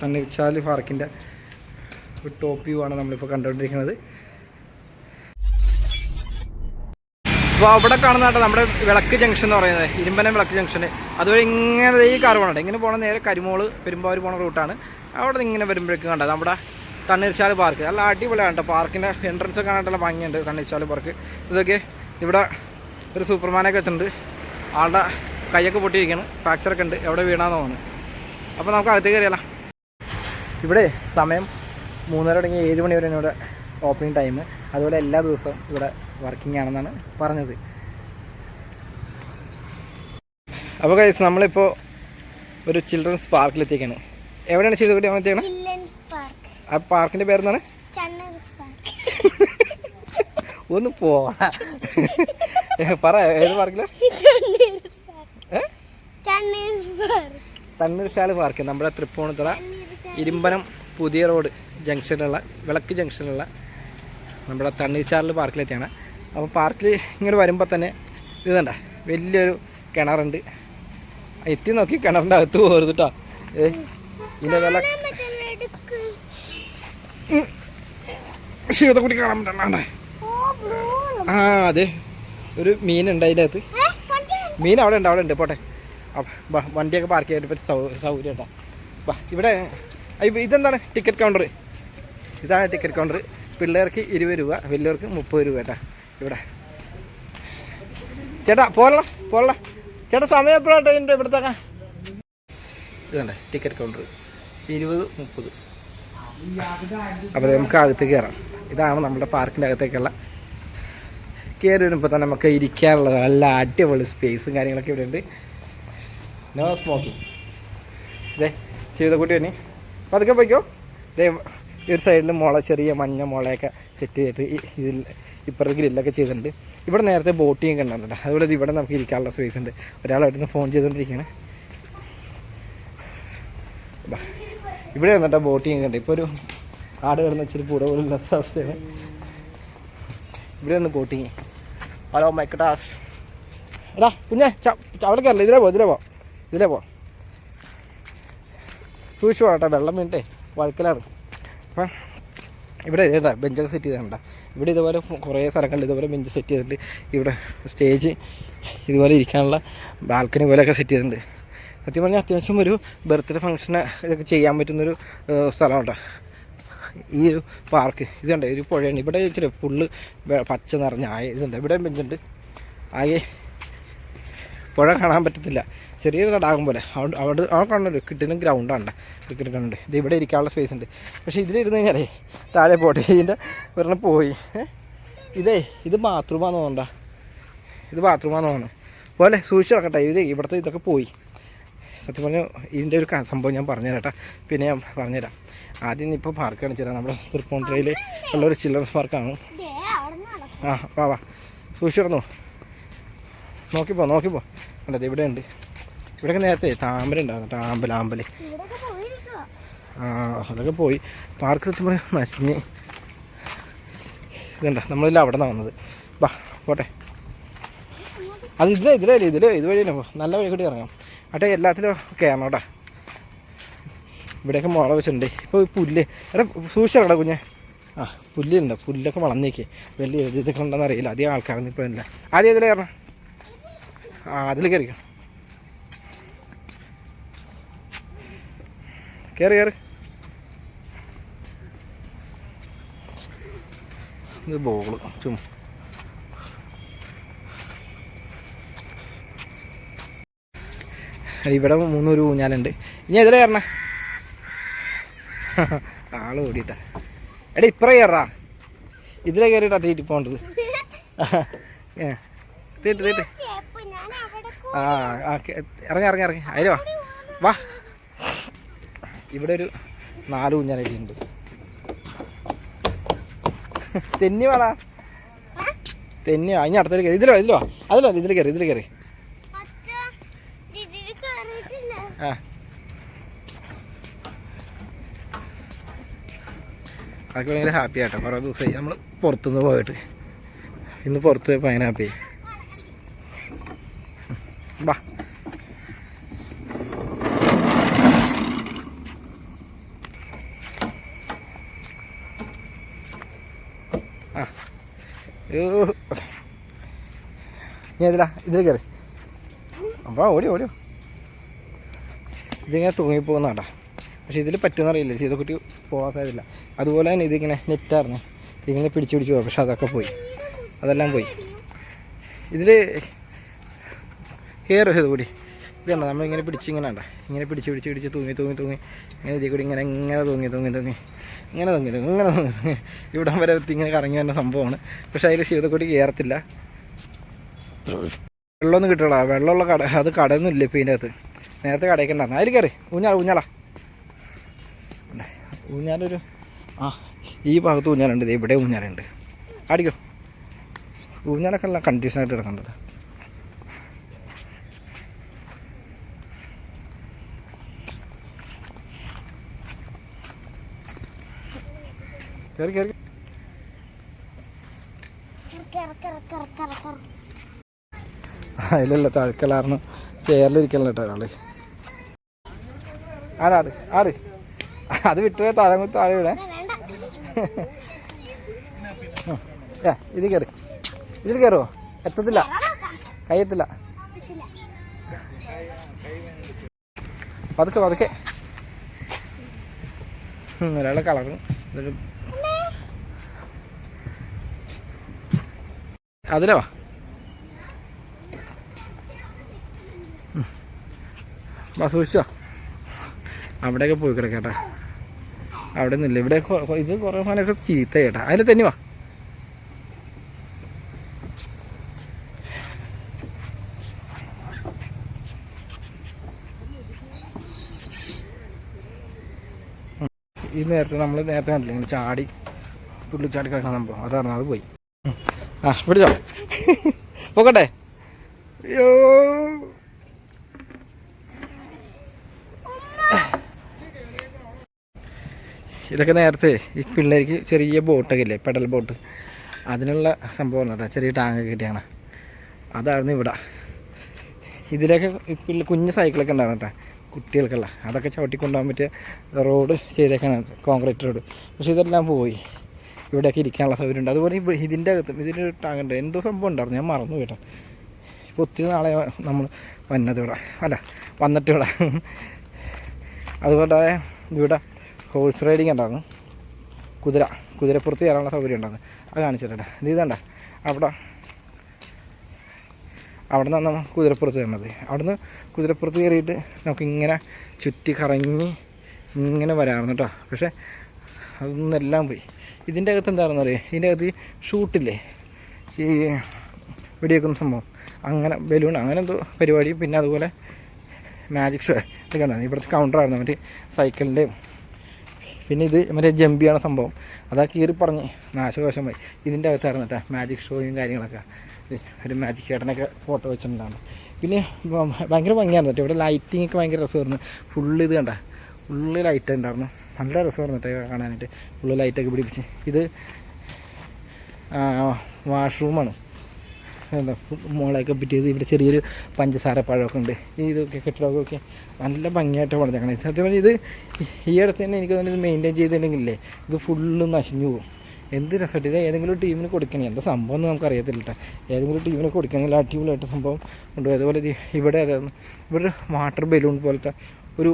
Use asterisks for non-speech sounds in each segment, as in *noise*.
തണ്ണിച്ചാൽ പാർക്കിന്റെ top view ആണ് നമ്മളിപ്പോൾ കണ്ടുകൊണ്ടിരിക്കുന്നത്. അപ്പോൾ അവിടെ കാണുന്ന കേട്ടോ നമ്മുടെ വിളക്ക് ജംഗ്ഷൻ എന്ന് പറയുന്നത്. ഇരുമ്പനം വിളക്ക് ജംഗ്ഷൻ അതുവഴി ഇങ്ങനെ ഈ കാർ പോകണം ഇങ്ങനെ പോകണ നേരെ കരിമോൾ പെരുമ്പാവൂർ പോണ റൂട്ടാണ് അവിടെ നിന്ന് ഇങ്ങനെ വരുമ്പോഴേക്കും കണ്ടത് നമ്മുടെ തണ്ണീർച്ചാൽ പാർക്ക് നല്ല അടിപൊളിയാണ് കേട്ടോ. പാർക്കിന്റെ എൻട്രൻസ് ഒക്കെ കാണാനുള്ള ഭംഗിയുണ്ട് തണ്ണീർച്ചാൽ പാർക്ക് ഇതൊക്കെ ഇവിടെ ഒരു സൂപ്പർമാനൊക്കെ വെച്ചിട്ടുണ്ട്. ആളുടെ കൈയൊക്കെ പൊട്ടിയിരിക്കുകയാണ് ഫ്രാക്ചറൊക്കെ ഉണ്ട്. എവിടെ വീണാന്ന് തോന്നുന്നു അപ്പോൾ നമുക്ക് അകത്തേക്ക് കയറിയാലോ. ഇവിടെ സമയം മൂന്നര തുടങ്ങി ഏഴ് മണി വരെയാണ് ഇവിടെ ഓപ്പണിംഗ് ടൈം അതുപോലെ എല്ലാ ദിവസവും ഇവിടെ വർക്കിംഗ് ആണെന്നാണ് പറഞ്ഞത്. അപ്പോൾ കൈസ് നമ്മളിപ്പോൾ ഒരു ചിൽഡ്രൻസ് പാർക്കിലെത്തിക്കാണ് എവിടെയാണ് ചെയ്തുകൂടി നമ്മൾ എത്തിക്കണം ആ പാർക്കിന്റെ പേരെന്താണ്? *laughs* ഒന്ന് പോവാ *laughs* പറ ഏത് പാർക്കിലാണ് ചണ്ണീർസ് പാർക്ക് ഏ ചണ്ണീർസ് പാർക്ക് തണ്ണീർശാല പാർക്ക്. നമ്മുടെ തൃപ്പൂണിത്തുറ ഇരുമ്പനം പുതിയ റോഡ് ജംഗ്ഷനിലുള്ള വിളക്ക് ജംഗ്ഷനിലുള്ള നമ്മുടെ തണ്ണീർച്ചാറിൽ പാർക്കിലെത്തിയാണ്. അപ്പോൾ പാർക്കിൽ ഇങ്ങോട്ട് വരുമ്പോൾ തന്നെ ഇതുണ്ട വലിയൊരു കിണറുണ്ട്. എത്തി നോക്കി കിണറിന്റെ അകത്ത് പോകരുത് കേട്ടോ ഏ ഇതിന്റെ വില ശിവതക്കുടി കാണാൻ പറ്റണ്ടേ ആ അതെ. ഒരു മീനുണ്ട് അതിന്റെ അകത്ത്. മീൻ അവിടെ ഉണ്ട് അവിടെ ഉണ്ട്. പോട്ടെ. വണ്ടിയൊക്കെ പാർക്ക് ചെയ്യാൻ പറ്റി സൗ സൗകര്യം കേട്ടോ. ഇവിടെ ഇതെന്താണ് ടിക്കറ്റ് കൗണ്ടർ ഇതാണ് ടിക്കറ്റ് കൗണ്ടർ പിള്ളേർക്ക് ഇരുപത് രൂപ വലിയവർക്ക് മുപ്പത് രൂപ കേട്ടാ ഇവിടെ. ചേട്ടാ പോലെ പോലെ ചേട്ടാ സമയം എപ്പോഴാട്ടോ എന്റെ ഇവിടുത്തെ ഇതല്ലേ ടിക്കറ്റ് കൗണ്ടർ ഇരുപത് മുപ്പത്. അപ്പോൾ നമുക്ക് അകത്ത് കയറാം ഇതാണ് നമ്മുടെ പാർക്കിന്റെ അകത്തേക്കുള്ള. കയറി വരുമ്പോൾ തന്നെ നമുക്ക് ഇരിക്കാനുള്ള നല്ല അടിപൊളി സ്പേസും കാര്യങ്ങളൊക്കെ ഇവിടെ ഉണ്ട് നോ സ്മോക്കിംഗ് ഇതേ ചെയ്തക്കുട്ടി തന്നെ പതുക്കെ പോയിക്കോ. ഇതേ ഈ ഒരു സൈഡിൽ മുള ചെറിയ മഞ്ഞ മുളയൊക്കെ സെറ്റ് ചെയ്തിട്ട് ഇതിൽ ഇപ്പുറത്തെ ഗ്രില്ലൊക്കെ ചെയ്തിട്ടുണ്ട്. ഇവിടെ നേരത്തെ ബോട്ടിങ് ഉണ്ടാകുന്നുണ്ട് അതുപോലെ ഇവിടെ നമുക്ക് ഇരിക്കാനുള്ള സ്പേസ് ഉണ്ട്. ഒരാളായിട്ട് ഫോൺ ചെയ്തുകൊണ്ടിരിക്കുകയാണ്. ഇവിടെ വന്നിട്ട് ബോട്ടിങ് ഉണ്ട്. ഇപ്പോൾ ഒരു ആട് കിടന്ന് വെച്ചൊരു കൂടെ പോലും അവസ്ഥയാണ്. ഇവിടെ ഒന്ന് ബോട്ടിങ് ഹലോ മൈക്കട്ടാസ് എടാ കുഞ്ഞേ അവിടെ കയറില്ല ഇതിലേ പോ ഇതിലേ പോ. ഇതിലേ പോ. സൂക്ഷിച്ചു പോകട്ടെ വെള്ളം വീണ്ടേ? വഴക്കിലാണ്. അപ്പം ഇവിടെ ഇതേണ്ട ബെഞ്ചൊക്കെ സെറ്റ് ചെയ്തിട്ടുണ്ട് ഇവിടെ ഇതുപോലെ കുറേ സ്ഥലങ്ങളിൽ ഇതുപോലെ ബെഞ്ച് സെറ്റ് ചെയ്തിട്ടുണ്ട്. ഇവിടെ സ്റ്റേജ് ഇതുപോലെ ഇരിക്കാനുള്ള ബാൽക്കണി പോലെയൊക്കെ സെറ്റ് ചെയ്തിട്ടുണ്ട്. സത്യം പറഞ്ഞാൽ അത്യാവശ്യം ഒരു ബർത്ത്ഡേ ഫംഗ്ഷന് ഇതൊക്കെ ചെയ്യാൻ പറ്റുന്നൊരു ഏഹ്, സ്ഥലം കേട്ടോ. ഈ ഒരു പാർക്ക് ഇതുണ്ട് ഒരു പുഴയുണ്ട് ഇവിടെ ഇച്ചിരി ഫുള്ള് പച്ച നിറഞ്ഞ ആയ ഇതുണ്ട്. ഇവിടെ ബെഞ്ചുണ്ട് ആകെ പുഴ കാണാൻ പറ്റത്തില്ല. ചെറിയൊരു തടാകം പോലെ. അവിടെ അവിടെ ആ കാണുന്നൊരു കിട്ടുന്ന ഗ്രൗണ്ടാണ് ക്രിക്കറ്റ് ഗ്രൗണ്ട് ഇത് ഇവിടെ ഇരിക്കാനുള്ള സ്പേസ് ഉണ്ട്. പക്ഷേ ഇതിലിരുന്ന് കഴിഞ്ഞാലേ താഴെ പോട്ടെ. ഇതിന്റെ ഒരെണ്ണം പോയി? ഇതേ ഇത് ബാത്റൂമാണെന്ന് തോന്നണ്ട. ഇത് ബാത്റൂമാണെന്ന് തോന്നുന്നു പോലെ സൂക്ഷിച്ച് നടക്കട്ടെ. ഇത് ഇവിടുത്തെ ഇതൊക്കെ പോയി. സത്യം പറഞ്ഞു ഇതിന്റെ ഒരു സംഭവം ഞാൻ പറഞ്ഞുതരാം കേട്ടോ. പിന്നെ ഞാൻ പറഞ്ഞുതരാം. ആദ്യം ഇപ്പോൾ പാർക്ക് കാണിച്ചു തരാം നമ്മുടെ തൃപ്പൂണിത്തുറയിൽ ഉള്ള ഒരു ചിൽഡ്രൻസ് പാർക്കാണ് ആ വാ വാ. സൂക്ഷിച്ചിരുന്നു നോക്കിപ്പോ നോക്കിപ്പോ കണ്ടത് ഇവിടെ ഉണ്ട്. ഇവിടെയൊക്കെ നേരത്തെ താമ്പല ഉണ്ടായിരുന്നു താമ്പല ആമ്പൽ ആ അതൊക്കെ പോയി. പാർക്ക് എത്തുമ്പോൾ നശിഞ്ഞ് ഇതുണ്ട നമ്മളില്ല അവിടെ നിന്നാണ് വന്നത്. ബാ പോട്ടെ. അത് ഇതിലേ ഇതിലേ ഇതിലെ ഇതുവഴി തന്നെ പോ. നല്ല വഴി കൂടി ഇറങ്ങാം. അട്ടെ എല്ലാത്തിലും കയറണം കേട്ടോ. ഇവിടെയൊക്കെ മുള വെച്ചിട്ടുണ്ട്. ഇപ്പോൾ പുല്ല്. എടാ സൂക്ഷിച്ചാടാ കുഞ്ഞെ. ആ പുല്ലുണ്ട് പുല്ലൊക്കെ വളർന്നേക്ക്. വലിയ ഇതൊക്കെ ഉണ്ടെന്ന് അറിയില്ല അധികം ആൾക്കാരൊന്നും ഇപ്പോൾ ഇല്ല. ആദ്യം ഇതിലേ കയറണം? ആ അതിൽ കയറി കയറി കയറി ഇത് ബോൾ ചുമ്മാ. ഇവിടെ മൂന്നൂർ ഊഞ്ഞാലുണ്ട്. ഇനി എതിലെ കയറണ ആൾ ഓടിയിട്ട. എടാ ഇപ്പറ കയറാ ഇതിലെ കയറിയിട്ടാ തീറ്റി പോണ്ടത് *laughs* ഏ തീട്ട് തീട്ട് ആ ഇറങ്ങി ഇറങ്ങി ഇറങ്ങി. അതിൽ വാ. വാ. ഇവിടെ ഒരു നാല് ഊഞ്ഞാലടിയുണ്ട് തെന്നി വേടാ. തെന്നി ഇനി അടുത്തേക്ക് കയറി. ഇതിലോ ഇതിലോ അതിലോ ഇതിൽ കയറി ഇതിൽ കയറി. ആ. അതൊക്കെ ഭയങ്കര ഹാപ്പി ആട്ടോ. കുറേ ദിവസമായി നമ്മൾ പുറത്തുനിന്ന് പോയിട്ട്. ഇന്ന് പുറത്ത് പോയപ്പോൾ ഭയങ്കര ഹാപ്പി ബാ ഇതിങ്ങനെ തൂങ്ങിപ്പോകുന്ന കേട്ടോ പക്ഷേ ഇതിൽ പറ്റുമെന്ന് അറിയില്ല. സീതക്കുട്ടി അതുപോലെ തന്നെ ഇതിങ്ങനെ നെറ്റായിരുന്നു. ഇതിങ്ങനെ പിടിച്ച് പിടിച്ച് പക്ഷെ അതൊക്കെ പോയി. അതെല്ലാം പോയി. ഇതിൽ കയറും സീതക്കുട്ടി കൂടി. കണ്ടോ? നമ്മളിങ്ങനെ പിടിച്ച് ഇങ്ങനെ ഉണ്ടോ ഇങ്ങനെ പിടിച്ച് പിടിച്ച് പിടിച്ച് തൂങ്ങി തൂങ്ങി തൂങ്ങി. ഇങ്ങനെ ഇതിൽ കൂടി ഇങ്ങനെ ഇങ്ങനെ തൂങ്ങി തൂങ്ങി തൂങ്ങി. ഇങ്ങനെ തൂങ്ങി തൂങ്ങി ഇങ്ങനെ തൂങ്ങി തൂങ്ങി. ഇവിടം വരെ എത്തി ഇങ്ങനെ കറങ്ങി വരുന്ന സംഭവമാണ്. പക്ഷേ അതിൽ ശിവതക്കൂടി കയറത്തില്ല വെള്ളമൊന്നും കിട്ടണ വെള്ളമുള്ള കട അത് കടയൊന്നും ഇല്ല ഇപ്പം ഇതിന്റെ അകത്ത് നേരത്തെ കടയൊക്കെ ഉണ്ടായിരുന്നു. അതിൽ കയറി. ഊഞ്ഞാൽ ഊഞ്ഞാല. ഊഞ്ഞാലൊരു ആ ഈ ഭാഗത്ത് ഊഞ്ഞാലുണ്ട്. ഇവിടെ ഊഞ്ഞാലുണ്ട്. അടിക്കോ ഊഞ്ഞാലൊക്കെ എല്ലാം കണ്ടീഷനായിട്ട് കിടക്കുന്നുണ്ട്. അതിലല്ല തഴുക്കലാർന്ന് ചെയറിലിരിക്കല കേട്ടോ ഒരാൾ. ആടാട് ആട് അത് വിട്ടുപോയ താഴെ താഴെ ഇവിടെ ഇത് കയറി ഇതിൽ കയറുമോ എത്തത്തില്ല. കയ്യത്തില്ല. പതുക്കെ പതുക്കെ. ഒരാളെ കളറും ഇതൊരു അതിലോ വാ. വാ സൂക്ഷിച്ചോ. അവിടെയൊക്കെ പോയി കിടക്കേട്ടാ അവിടെ നിന്നില്ല ഇവിടെ ഇത് കുറേ സാധനമൊക്കെ ചീത്ത കേട്ടാ. അതിൽ തന്നെ വാ. ഈ നേരത്തെ നമ്മൾ നേരത്തെ കണ്ടില്ല? ഇങ്ങനെ ചാടി തുള്ളി ചാടി കിടക്കുന്ന സംഭവം. അതറിഞ്ഞാൽ അത് പോയി. ആ പിടിച്ചോ. പോക്കട്ടെ. അയ്യോ. ഇതൊക്കെ നേരത്തെ ഈ പിള്ളേർക്ക് ചെറിയ ബോട്ടൊക്കെ ഇല്ലേ പെഡൽ ബോട്ട്. അതിനുള്ള സംഭവം കേട്ടോ. ചെറിയ ടാങ്കൊക്കെ കിട്ടിയാണ്. അതായിരുന്നു ഇവിടെ. ഇതിലൊക്കെ പിള്ളേർ കുഞ്ഞു കുഞ്ഞ് സൈക്കിളൊക്കെ ഉണ്ടായിരുന്നു കേട്ടോ. കുട്ടികൾക്കുള്ള. അതൊക്കെ ചവിട്ടി കൊണ്ടുപോകാൻ പറ്റിയ റോഡ് ചെയ്തേക്കാണ് കോൺക്രീറ്റ് റോഡ്. പക്ഷേ ഇതെല്ലാം പോയി. ഇവിടെയൊക്കെ ഇരിക്കാനുള്ള സൗകര്യം ഉണ്ട് അതുപോലെ ഇതിന്റെ അകത്തും ഇതിനൊരു ടാങ്ക് ഉണ്ട് എന്തോ സംഭവം ഉണ്ടായിരുന്നു. ഞാൻ മറന്നു കേട്ടോ. ഇപ്പോൾ ഒത്തിരി നാളെ നമ്മൾ വന്നത് ഇവിടെ. അല്ല വന്നിട്ട് ഇവിടെ. അതുപോലെ ഇവിടെ ഹോഴ്സ് റൈഡിങ് ഉണ്ടായിരുന്നു. കുതിര കുതിരപ്പുറത്ത് കയറാനുള്ള സൗകര്യം ഉണ്ടായിരുന്നു. അത് കാണിച്ചിട്ടുണ്ട് ഇത് ഇതണ്ട. അവിടെ അവിടെ നിന്നാണ് നമ്മൾ കുതിരപ്പുറത്ത് കയറുന്നത് അവിടുന്ന് കുതിരപ്പുറത്ത് കയറിയിട്ട് നമുക്ക് ഇങ്ങനെ ചുറ്റി കറങ്ങി ഇങ്ങനെ വരാറുണ്ട് കേട്ടോ. പക്ഷേ അതൊന്നെല്ലാം പോയി. ഇതിന്റെ അകത്ത് എന്താണെന്ന് അറിയാം? ഇതിന്റെ അകത്ത് ഷൂട്ടില്ലേ? ഈ വെടിവെക്കുന്ന സംഭവം. അങ്ങനെ ബലൂൺ അങ്ങനെ എന്തോ പരിപാടി പിന്നെ അതുപോലെ മാജിക് ഷോ ഇതൊക്കെ ഉണ്ടായിരുന്നു ഇവിടുത്തെ കൗണ്ടറായിരുന്നു മറ്റേ സൈക്കിളിന്റെയും പിന്നെ ഇത് മറ്റേ ജമ്പിയാണ് സംഭവം. അതാ കീറി പറഞ്ഞ് നാശകോശമായി ഇതിന്റെ അകത്തായിരുന്നു കേട്ടോ മാജിക് ഷോയും കാര്യങ്ങളൊക്കെ. ഒരു മാജിക് ഏട്ടനൊക്കെ ഫോട്ടോ വെച്ചിട്ടുണ്ടായിരുന്നു. പിന്നെ ഭയങ്കര ഭംഗിയായിരുന്നു കേട്ടോ. ഇവിടെ ലൈറ്റിംഗ് ഒക്കെ ഭയങ്കര രസമായിരുന്നു. ഫുള്ള് ഇത് കണ്ട? ഫുള്ള് ലൈറ്റ് ഉണ്ടായിരുന്നു. നല്ല രസമായിരുന്നു കേട്ടോ കാണാനായിട്ട്. ഫുള്ള് ലൈറ്റൊക്കെ പിടിപ്പിച്ച്. ഇത് വാഷ്റൂമാണ് എന്താ മോളൊക്കെ പിറ്റിയത് ഇവിടെ ചെറിയൊരു പഞ്ചസാര പഴമൊക്കെ ഉണ്ട്. ഇതൊക്കെ കെട്ടിടമൊക്കെ നല്ല ഭംഗിയായിട്ട് പണിതേക്കണം. സത്യം പറഞ്ഞാൽ ഇത് ഈ അടുത്ത് തന്നെ എനിക്ക് തോന്നുന്നത് മെയിന്റെയിൻ ചെയ്തിട്ടുണ്ടെങ്കിലേ ഇത് ഫുള്ള് നശിഞ്ഞു പോകും. എന്ത് രസമായിട്ട് ഇത് ഏതെങ്കിലും ടീമിന് കൊടുക്കണേ. എന്താ സംഭവം എന്ന് നമുക്ക് അറിയത്തില്ല കേട്ടോ. ഏതെങ്കിലും ടീമിന് കൊടുക്കണമെങ്കിൽ അടിപൊളിയായിട്ട് സംഭവം ഉണ്ട് അതുപോലെ ഇവിടെ ഇവിടെ വാട്ടർ ബലൂൺ പോലത്തെ ഒരു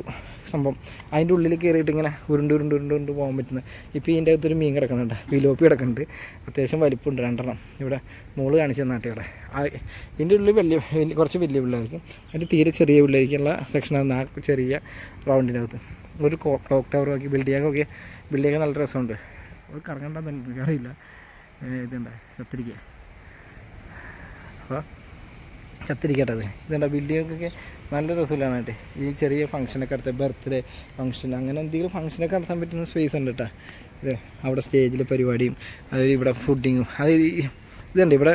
സംഭവം. അതിന്റെ ഉള്ളിൽ കയറിയിട്ട് ഇങ്ങനെ ഉരുണ്ട് ഉരുണ്ട് ഉരുണ്ട് ഉരുണ്ട് പോകാൻ പറ്റുന്നത്. ഇപ്പോൾ ഇതിന്റെ അകത്തൊരു മീൻ കിടക്കുന്നുണ്ട് വിലോപ്പി കിടക്കുന്നുണ്ട്. അത്യാവശ്യം വലിപ്പമുണ്ട് രണ്ടെണ്ണം. ഇവിടെ മോൾ കാണിച്ച നാട്ടുകളെ ഇതിന്റെ ഉള്ളിൽ വലിയ വലിയ കുറച്ച് വലിയ പിള്ളേർക്കും അതിന്റെ തീരെ ചെറിയ പിള്ളേർക്കുള്ള സെക്ഷനാണ് ആ ചെറിയ റൗണ്ടിന്റെ അകത്ത് ഒരു ക്ലോക്ക് ടവർ ആക്കി ബിൽഡ് ചെയ്യാനൊക്കെ ബിൽഡ് ചെയ്യാൻ നല്ല രസമുണ്ട്. അത് കറങ്ങണ്ടെന്ന് എനിക്കറിയില്ല. ഇതുണ്ട്? ചത്തിരിക്കുക അപ്പോൾ ചത്തിരിക്കട്ടെ അത് ഇതുണ്ട ബിൽഡിങ്ങൊക്കെ നല്ല രസമില്ലാന്നായിട്ട് ഈ ചെറിയ ഫംഗ്ഷനൊക്കെ അടുത്ത ബർത്ത്ഡേ ഫംഗ്ഷൻ അങ്ങനെ എന്തെങ്കിലും ഫംഗ്ഷനൊക്കെ നടത്താൻ പറ്റുന്ന സ്പേസ് ഉണ്ട് കേട്ടോ. ഇത് അവിടെ സ്റ്റേജിൽ പരിപാടിയും അതായത് ഇവിടെ ഫുഡിങ്ങും അത് ഇതുണ്ട്. ഇവിടെ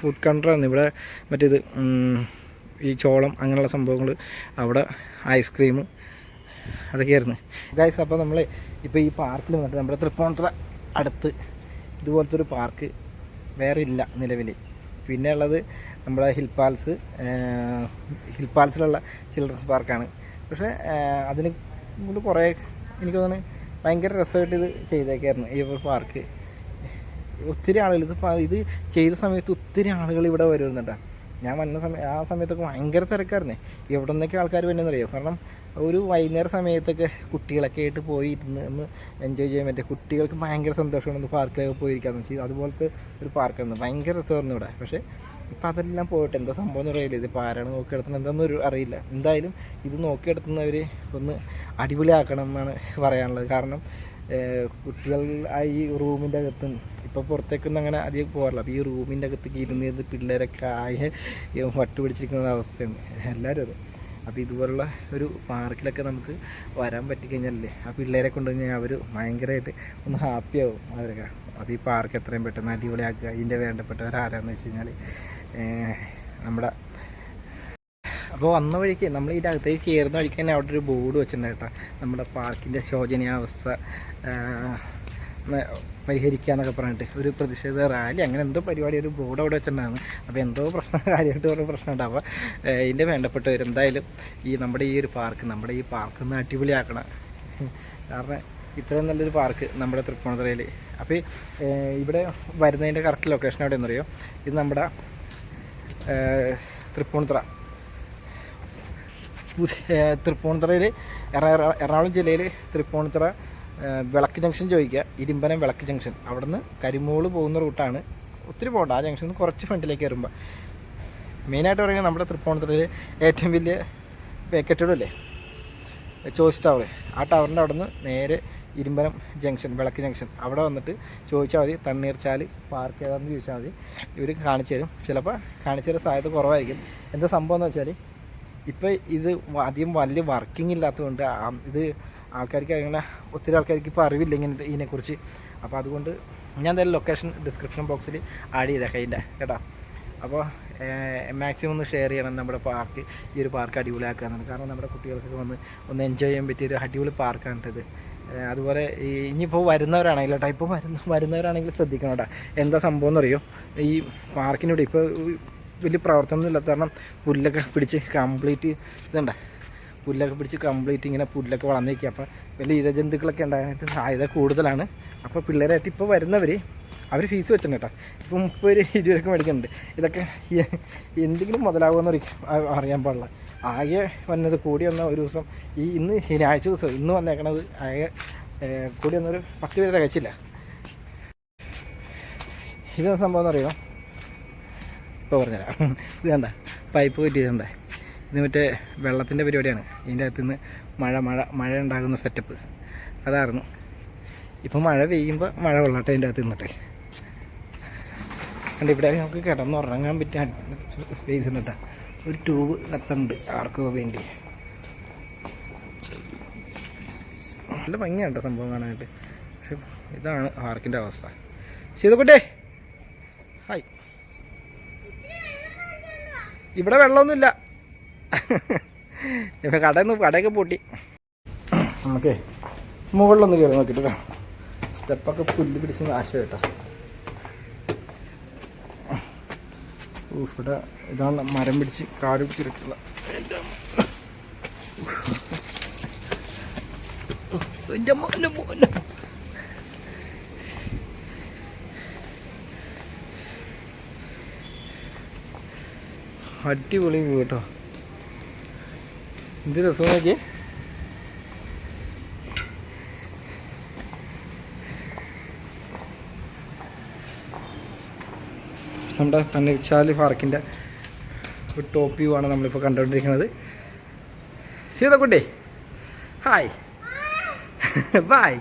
ഫുഡ് കൗണ്ടറാണ് ഇവിടെ മറ്റേത് ഈ ചോളം അങ്ങനെയുള്ള സംഭവങ്ങൾ അവിടെ ഐസ്ക്രീം അതൊക്കെയായിരുന്നു ഗൈസ് അപ്പോൾ നമ്മൾ ഇപ്പോൾ ഈ പാർക്കിൽ വന്നിട്ട് നമ്മുടെ തൃപ്പൂണിത്തുറ അടുത്ത് ഇതുപോലത്തെ ഒരു പാർക്ക് വേറെ ഇല്ല നിലവിൽ പിന്നെ ഉള്ളത് നമ്മുടെ ഹിൽ പാൽസ് ഹിൽ പാൽസിലുള്ള ചിൽഡ്രൻസ് പാർക്കാണ്. പക്ഷേ അതിന് കൊണ്ട് കുറേ എനിക്ക് തോന്നുന്നു ഭയങ്കര രസമായിട്ട് ഇത് ചെയ്തേക്കായിരുന്നു ഈ ഒരു പാർക്ക്. ഒത്തിരി ആളുകൾ ഇത് ഇത് ചെയ്ത സമയത്ത് ഒത്തിരി ആളുകൾ ഇവിടെ വരുന്നുണ്ടാ. ഞാൻ വന്ന സമയം ആ സമയത്തൊക്കെ ഭയങ്കര തിരക്കായിരുന്നേ. എവിടെ നിന്നൊക്കെ ആൾക്കാർ വരുന്നറിയോ കാരണം ഒരു വൈകുന്നേര സമയത്തൊക്കെ കുട്ടികളൊക്കെ ആയിട്ട് പോയി ഇരുന്ന് ഒന്ന് എൻജോയ് ചെയ്യാൻ പറ്റും കുട്ടികൾക്ക് ഭയങ്കര സന്തോഷമാണ് ഒന്ന് പാർക്കിലൊക്കെ പോയിരിക്കാന്ന് വെച്ചാൽ അതുപോലത്തെ ഒരു പാർക്കാണ്. ഭയങ്കര രസമായിരുന്നു ഇവിടെ. പക്ഷേ ഇപ്പം അതെല്ലാം പോയിട്ട് എന്താ സംഭവം എന്ന് അറിയില്ല. ഇത് ഇപ്പോൾ ആരാണ് നോക്കിയെടുത്തുന്നത് എന്താണെന്ന് ഒരു അറിയില്ല. എന്തായാലും ഇത് നോക്കിയെടുത്തുന്നവർ ഒന്ന് അടിപൊളിയാക്കണം എന്നാണ് പറയാനുള്ളത്. കാരണം കുട്ടികൾ ആ ഈ റൂമിന്റെ അകത്തും ഇപ്പോൾ പുറത്തേക്കൊന്നും അങ്ങനെ അധികം പോകാറില്ല. അപ്പോൾ ഈ റൂമിന്റെ അകത്തേക്ക് ഇരുന്ന് പിള്ളേരൊക്കെ ആയ വട്ടുപിടിച്ചിരിക്കുന്ന വട്ട് പിടിച്ചിരിക്കുന്ന അവസ്ഥയാണ്. എല്ലാവരും അത്. അപ്പോൾ ഇതുപോലുള്ള ഒരു പാർക്കിലൊക്കെ നമുക്ക് വരാൻ പറ്റിക്കഴിഞ്ഞാലല്ലേ ആ പിള്ളേരെ കൊണ്ടുകഴിഞ്ഞാൽ അവർ ഭയങ്കരമായിട്ട് ഒന്ന് ഹാപ്പിയാവും അവരൊക്കെ അപ്പോൾ ഈ പാർക്ക് എത്രയും പെട്ടെന്ന് അടിപൊളിയാക്കുക. ഇതിന്റെ വേണ്ടപ്പെട്ടവർ ആരാന്ന് വെച്ച് കഴിഞ്ഞാൽ നമ്മുടെ അപ്പോൾ വന്ന വഴിക്ക് നമ്മൾ ഇതിന്റെ അകത്തേക്ക് കയറുന്ന വഴിക്ക് തന്നെ അവിടെ ഒരു ബോർഡ് വെച്ചിട്ടുണ്ട് കേട്ടോ നമ്മുടെ പാർക്കിന്റെ ശോചനീയാവസ്ഥ പരിഹരിക്കുക എന്നൊക്കെ പറഞ്ഞിട്ട് ഒരു പ്രതിഷേധ റാലി അങ്ങനെ എന്തോ പരിപാടി ഒരു ബോർഡ് അവിടെ വെച്ചിട്ടുണ്ടായിരുന്നു. അപ്പോൾ എന്തോ പ്രശ്നം കാര്യമായിട്ട് കുറേ പ്രശ്നം ഉണ്ടാവുക ഇതിന്റെ വേണ്ടപ്പെട്ടവർ എന്തായാലും ഈ നമ്മുടെ ഈ ഒരു പാർക്ക് നമ്മുടെ ഈ പാർക്ക് ഒന്ന് അടിപൊളിയാക്കണം. കാരണം ഇത്രയും നല്ലൊരു പാർക്ക് നമ്മുടെ തൃപ്പൂണിത്തുറയിൽ അപ്പോൾ ഇവിടെ വരുന്നതിന്റെ കറക്റ്റ് ലൊക്കേഷൻ എവിടെ അറിയോ? ഇത് നമ്മുടെ തൃപ്പൂണിത്തുറ. തൃപ്പൂണിത്തുറയിൽ എറണാകുളം ജില്ലയിൽ തൃപ്പൂണിത്തുറ വിളക്ക് ജംഗ്ഷൻ ചോദിക്കുക. ഇരുമ്പനം വിളക്ക് ജംഗ്ഷൻ. അവിടെ നിന്ന് കരിമൂൾ പോകുന്ന റൂട്ടാണ്. ഒത്തിരി പോകണ്ട. ആ നിന്ന് കുറച്ച് ഫ്രണ്ടിലേക്ക് കയറുമ്പോൾ മെയിനായിട്ട് പറയുന്നത് നമ്മുടെ തൃപ്പൂണിത്തുറയിൽ ഏറ്റവും വലിയ കെട്ടിടമില്ലേ ചോയ്സ് ടവർ ആ ടവറിന്റെ അവിടെ നിന്ന് നേരെ ഇരുമ്പനം ജംഗ്ഷൻ വിളക്ക് ജംഗ്ഷൻ. അവിടെ വന്നിട്ട് ചോദിച്ചാൽ മതി. തണ്ണീർച്ചാൽ പാർക്ക് ഏതാണെന്ന് ചോദിച്ചാൽ മതി. ഇവർ കാണിച്ചു തരും. ചിലപ്പോൾ കാണിച്ചു തരാൻ സാധ്യത കുറവായിരിക്കും. എന്താ സംഭവം എന്ന് വെച്ചാൽ ഇപ്പോൾ ഇത് അധികം വലിയ വർക്കിംഗ് ഇല്ലാത്തതുകൊണ്ട് ഇത് ആൾക്കാർക്ക് അങ്ങനെ ഒത്തിരി ആൾക്കാർക്ക് ഇപ്പോൾ അറിവില്ല ഇങ്ങനെ ഇതിനെക്കുറിച്ച്. അപ്പോൾ അതുകൊണ്ട് ഞാൻ എന്തായാലും ലൊക്കേഷൻ ഡിസ്ക്രിപ്ഷൻ ബോക്സിൽ ആഡ് ചെയ്തേക്കാം ഇതിന്റെ കേട്ടോ. അപ്പോൾ മാക്സിമം ഒന്ന് ഷെയർ ചെയ്യണം നമ്മുടെ പാർക്ക് ഈ ഒരു പാർക്ക് അടിപൊളിയാക്കാനാണ് കാരണം നമ്മുടെ കുട്ടികൾക്കൊക്കെ വന്ന് ഒന്ന് എൻജോയ് ചെയ്യാൻ പറ്റിയ ഒരു അടിപൊളി പാർക്കാണ് ഇത്. അതുപോലെ ഈ ഇനിയിപ്പോൾ വരുന്നവരാണെങ്കിൽ കേട്ടോ ഇപ്പോൾ വരുന്ന വരുന്നവരാണെങ്കിൽ ശ്രദ്ധിക്കണം കേട്ടോ. എന്താ സംഭവം എന്നറിയോ? ഈ പാർക്കിനോട് ഇപ്പോൾ വലിയ പ്രവർത്തനമൊന്നും ഇല്ലാത്ത കാരണം പുല്ലൊക്കെ പിടിച്ച് കംപ്ലീറ്റ് ഇതുണ്ട. പുല്ലൊക്കെ പിടിച്ച് കംപ്ലീറ്റ് ഇങ്ങനെ പുല്ലൊക്കെ വളർന്നിരിക്കുക അപ്പോൾ വലിയ ഇരജന്തുക്കളൊക്കെ ഉണ്ടാകാനായിട്ട് സാധ്യത കൂടുതലാണ്. അപ്പോൾ പിള്ളേരായിട്ട് ഇപ്പോൾ വരുന്നവർ അവർ ഫീസ് വെച്ചിട്ടുണ്ട് കേട്ടോ. ഇപ്പോൾ മുപ്പത് പേര് ഇരുപത് മേടിക്കുന്നുണ്ട്. ഇതൊക്കെ എന്തെങ്കിലും മുതലാകുമെന്ന് അറിയാൻ പാടില്ല. ആകെ വന്നത് കൂടി വന്ന ഒരു ദിവസം ഈ ഇന്ന് ശനിയാഴ്ച ദിവസം ഇന്ന് വന്നേക്കണത് ആകെ കൂടി വന്നൊരു പത്ത് പേര് തികച്ചില്ല. ഇതെന്താ സംഭവം എന്നറിയോ? ഇപ്പോൾ പറഞ്ഞുതരാം. ഇത് എന്താ പൈപ്പ് കയറ്റിയതുണ്ടേ ഇത് മറ്റേ വെള്ളത്തിന്റെ പരിപാടിയാണ്. ഇതിന്റെ അകത്തുനിന്ന് മഴ മഴ മഴ ഉണ്ടാകുന്ന സെറ്റപ്പ് അതായിരുന്നു. ഇപ്പം മഴ പെയ്യുമ്പോൾ മഴ കൊള്ളട്ടെ അതിന്റെ അകത്ത് നിന്നിട്ടെ. കണ്ട് ഇവിടെ നമുക്ക് കിടന്നുറങ്ങാൻ പറ്റാൻ സ്പേസ് ഉണ്ട് ഒരു ട്യൂബ് കത്തുണ്ട് ആർക്കോ വേണ്ടി. നല്ല ഭംഗിയാണ് കേട്ടോ സംഭവം കാണാനായിട്ട്. പക്ഷെ ഇതാണ് ആർക്കിന്റെ അവസ്ഥ. ചെയ്തോട്ടെ ഹായ്. ഇവിടെ വെള്ളമൊന്നുമില്ല. ഇപ്പം കടന്ന് കടയൊക്കെ പൂട്ടി. നമുക്ക് മുകളിലൊന്ന് കയറി നോക്കിയിട്ട് കേട്ടോ സ്റ്റെപ്പൊക്കെ പുല്ല് പിടിച്ച് നാശം കേട്ടോ. ഇവിടെ ഇതാണ് മരം പിടിച്ച് കാട് എന്റെ മോനെ മോനെ. അടിപൊളി കേട്ടോ എന്ത് രസം നോക്കിയേ നമ്മുടെ തണ്ണിച്ചാൽ പാർക്കിന്റെ ഒരു ടോപ്പ് വ്യൂ ആണ് നമ്മളിപ്പോൾ കണ്ടുകൊണ്ടിരിക്കുന്നത്. സീതക്കുട്ടി ഹായ് ബായ്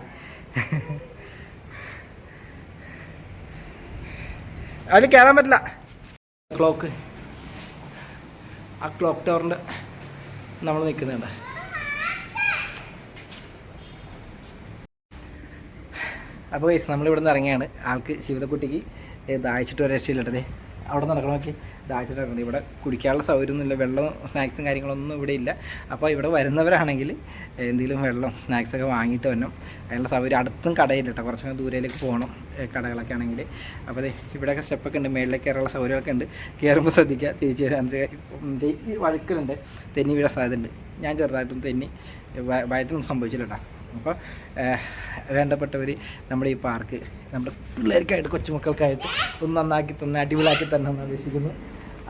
അതിൽ കയറാൻ പറ്റില്ല. ക്ലോക്ക് ആ ക്ലോക്ക് ടവറിന്റെ നമ്മൾ നിൽക്കുന്നുണ്ട് അപ്പോൾ നമ്മൾ നമ്മളിവിടെ നിന്ന് ഇറങ്ങിയാണ്. ആൾക്ക് ശിവതക്കുട്ടിക്ക് ദാഹിച്ചിട്ട് ഒരു രക്ഷയില്ലേ അവിടെ നടക്കണം നോക്കി ദാഹിച്ചിട്ട് ഇറങ്ങുന്നത് ഇവിടെ കുടിക്കാനുള്ള സൗകര്യമൊന്നുമില്ല. വെള്ളം സ്നാക്സും കാര്യങ്ങളൊന്നും ഇവിടെ ഇല്ല. അപ്പോൾ ഇവിടെ വരുന്നവരാണെങ്കിൽ എന്തെങ്കിലും വെള്ളം സ്നാക്സൊക്കെ വാങ്ങിയിട്ട് വരണം. അതിനുള്ള സൗകര്യം അടുത്തും കടയില്ല കേട്ടോ. കുറച്ചൊക്കെ ദൂരയിലേക്ക് പോകണം കടകളൊക്കെ ആണെങ്കിൽ. അപ്പോൾ ഇവിടെയൊക്കെ സ്റ്റെപ്പൊക്കെ ഉണ്ട്. മേളിലേക്ക് കയറാനുള്ള സൗകര്യമൊക്കെ ഉണ്ട്. കയറുമ്പോൾ ശ്രദ്ധിക്കുക. തിരിച്ചു വരാൻ വഴുക്കലുണ്ട്. തെന്നി വീഴാൻ സാധ്യതയുണ്ട്. ഞാൻ ചെറുതായിട്ടും തെന്നി ഭയത്തിനൊന്നും സംഭവിച്ചില്ല കേട്ടോ. അപ്പോൾ വേണ്ടപ്പെട്ടവർ നമ്മുടെ ഈ പാർക്ക് നമ്മുടെ പിള്ളേർക്കായിട്ട് കൊച്ചുമക്കൾക്കായിട്ട് ഒന്ന് നന്നാക്കി തന്നെ അടിപൊളിയാക്കി തന്നെ എന്ന് അപേക്ഷിക്കുന്നു.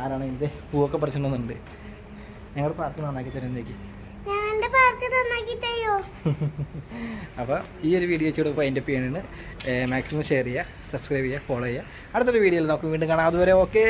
ആരാണ് ഇതിന്റെ പൂവൊക്കെ പറിച്ചിട്ടുണ്ടെന്നുണ്ട് ഞങ്ങളുടെ പാർക്ക് നന്നാക്കി തരുന്നേക്ക് അപ്പോൾ ഈ ഒരു വീഡിയോ ഇപ്പോൾ അതിന്റെ പേരാണ് മാക്സിമം ഷെയർ ചെയ്യുക സബ്സ്ക്രൈബ് ചെയ്യുക ഫോളോ ചെയ്യുക. അടുത്തൊരു വീഡിയോയിൽ നമുക്ക് വീണ്ടും കാണാം. അതുവരെ ഓക്കെ